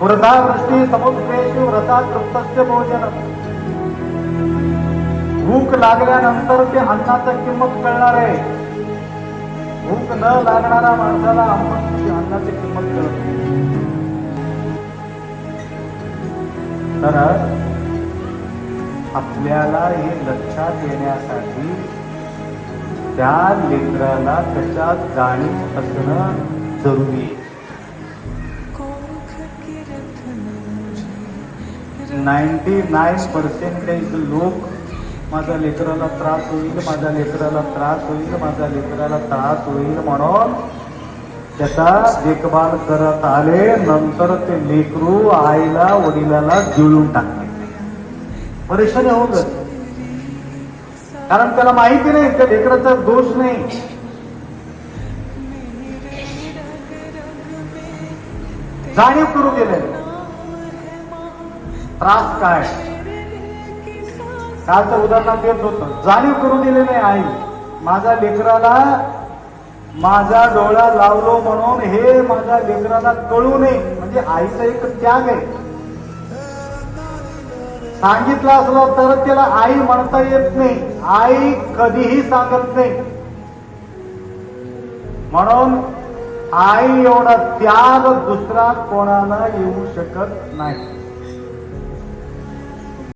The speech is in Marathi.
वृथा वृष्टी समुद्रेषु व्रता तृप्तस्य भोजन। भूक लागल्यानंतर ते अन्नाचं किंमत कळणार आहे. भूक न लागणारा माणसाला आपण अन्नाची किंमत कळत तर आपल्याला हे लक्षात येण्यासाठी त्या लेकराला त्याच्यात जाणीव असणं जरुरी आहे. नाईन्टी नाईन पर्सेंटेज लोक माझ्या लेकराला त्रास होईल माझ्या लेकराला त्रास होईल माझ्या लेकराला त्रास होईल म्हणून त्याचा देखभाल करत आले नंतर ते लेकरू आईला वडिलाला जुळून टाकले. परेशानी होऊन जाते. कारण त्याला माहिती नाही त्या लेकराचा दोष नाही. जाणीव करू गेले त्रास काय? कालचं उदाहरण देत होतं जाणीव करू दिले नाही आई. माझ्या लेकराला माझा डोळा लावलो म्हणून हे माझ्या लेकराला कळू नये. म्हणजे आईचा एक त्याग आहे. सांगितलं असलं तर त्याला आई म्हणता येत नाही. आई कधीही सांगत नाही. म्हणून आई एवढा त्याग दुसरा कोणाला येऊ शकत नाही.